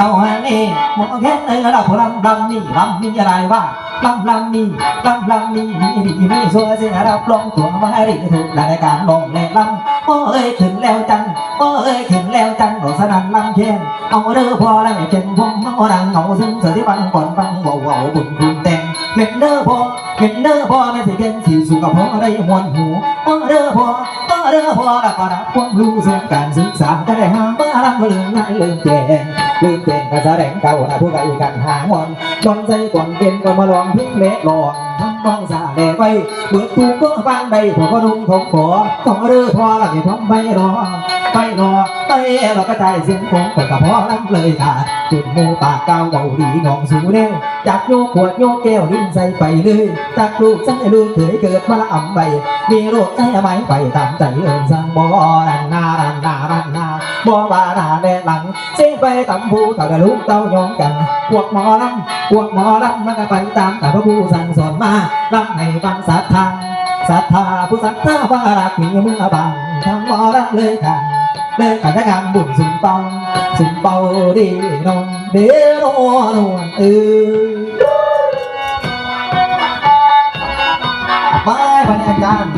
เอาแค่เออเราลำลำนี่ลำนี่อะไรว่าลำลำนี่ลำลำนี่มีดีมีสัวเสียรับรองตัวมาริถึงรายการลงแหล่ลำโอ้เอ้ยถึงแล้วจังโอ้เอ้ยถึงแล้วจังโดสนั่นลำเทียนเอาเรือพอแล้วเช่นพงเอาดังเอาซึ่งเสือที่บังก่อนบังเบาเบาบุญคุณแต่ง เม็ดเด้อพอเม็ดเด้อพอแม่สิเก่งสิสุกับพอได้มวนหูโอ้เด้อพอโอ้เด้อพ่อแล้วก็รับความรู้ส่วนการศึกษาก็ได้หามบ้าลำเรื่องงานเรื่องแจงลืมเป็นกระแสดงเก่านะผู้ใดกันหางอนบอนใจก่อนเป็นก็มาลองพิงเละลองทั้งมองสาแดงไปเปิดตูก็ฟังใดผมก็นุ่งทงขอต้องเรือพ่อละไม่พร้อมไปรอไปรอไปเราก็ใจเสียงของคนกับพ่อลำเลยค่ะจุดมูปากเก้าเบาดีนองสูเร็วจากโยกขวดโยกแก้วลิ้นใส่ไปเลยจากลูกใส่ลูกเขยเกิดมาละอ่ำใบมีโรคใจไหมไปตามใจเอิญสังบ่รันนารันนารันนาบ่ว่าหน้าแดดหลังเสียไปตำผู้กับลูกเต้ายองกันพวกหมอลำพวกหมอลำมันก็ไปตามแต่พระผู้สั่งสอนมาลำให้ฟังศรัทธาศรัทธาผู้ศรัทธาว่ารักมีเมื่อบังทำหมอลำเลยกัน เลยกันจะงานบุญสุ่มเป่าสุ่มเป่าดีนองเดี๋ยวนวลเออมาพันอาจารย์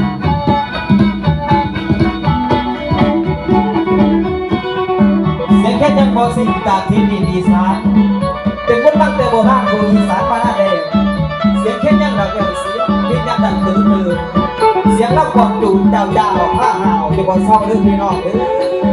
เสียงแค่ยังพอสิ่งจากที่ดินอีสานเป็นคนตั้งแต่โบราณคนอีสานมาหน้าแดงเสียงแค่ยังเราอย่างเสียงที่ยังดังตื่นตื่นเสียงเรับความจูนเจ้าเจ้าข้าหาวที่บนเศร้าเรื่องพี่น้องเด้อ ฟั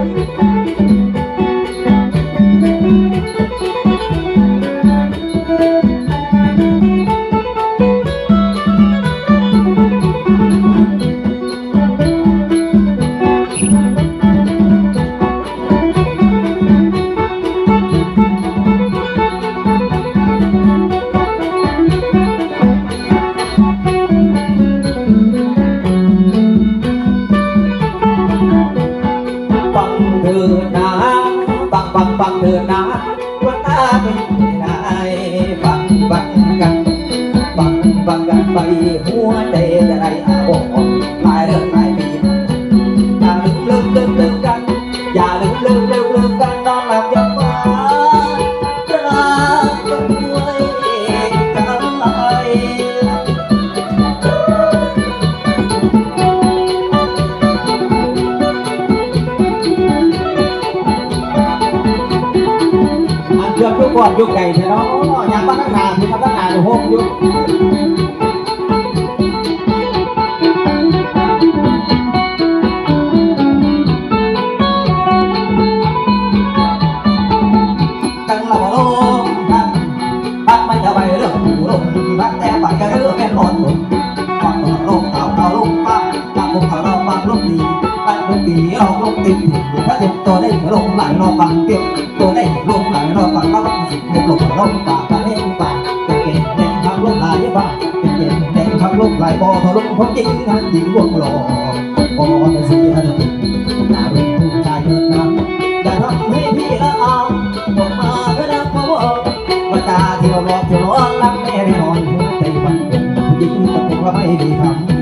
ไปหัวใจจะได้อาบอกหลายเรื่องหลายปีอย่าลืมลืมลืมลืมกัน อย่าลืมลืมลืมลืมกันนอนหลับอย่าฝันรักกันด้วยใจอันเกือบทุกคนยุคไก่ใช่เนาะยังมาตั้งนานที่มาตั้งนานอยู่หก เราปักลงดีปักลงดีเราลงติดถ้าเด็กตัวได้ลงหลเราปังเตี้ยตัวได้ลงหลเราปังเราสิบลงลงป่าป่าเล่นป่าเป็นเก่งแดงทางลงไหลบ้าเป็นเก่งแดงทางลงไหลบ่อทะลุผมจริงนจริงวงหล่อบ่จะเสียดายอย่าเป็นผู้ชายเกิดน้ำอย่าทำให้พี่ละอายบอกมาเพื่อนักมาบอกว่าตาที่เราหลอกที่เราลักแม่ได้นอนหัวใจมันผู้หญิงต่ผมก็ไม่ด้ทำ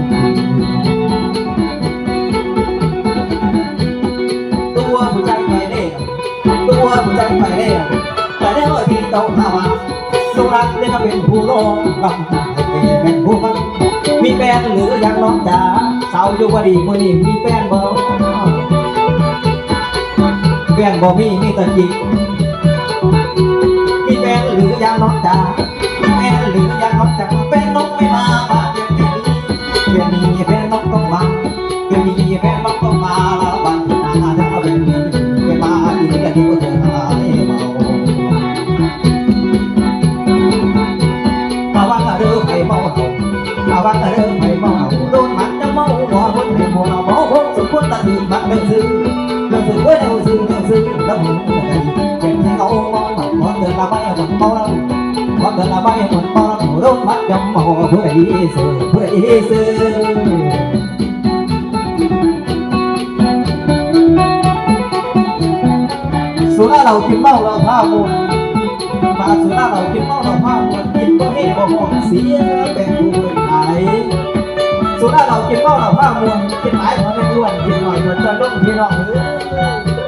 ตัวผู้ใจไปเด้ไปเด้อที่เจ้าข้ามาลูกรักได้มาเป็นผู้ร้องลำให้แกเป็นผู้ฟังมีแฟนหรือยังน้องจ๋าสาวอยู่บ่ดีมื้อนี้มีแฟนบ่แฟนบ่มีมีแต่จริงมีแฟนหรือยังน้องจ๋ามีแฟนหรือยังน้องจ๋าแฟนน้องไม่ รื่องไผ่เมาเอาภาวะเรื่องไผ่เมาเอาโดนมันจะเมาหมอคนให้หัวเราเมาคนสมควรตัดดื่มบักเรื่องซื้อเป็นให้าเมาหมักขอเตือนละไม่หม้อเตือนละไม่หมดเมาข้าผู้ใดซื้อผู้ใดซื้อสุราเรากินเมาเราผ้ามวนเกินเมาเราผ้ามวนกินบ่ให้บ่ห้องเสียเป็นผู้เป็นไหนสุราเรากินเมาเราผ้ามวนกินหลายพอไม่อ้วนกินหน่อยมันจะล้มพี่น้องเอ้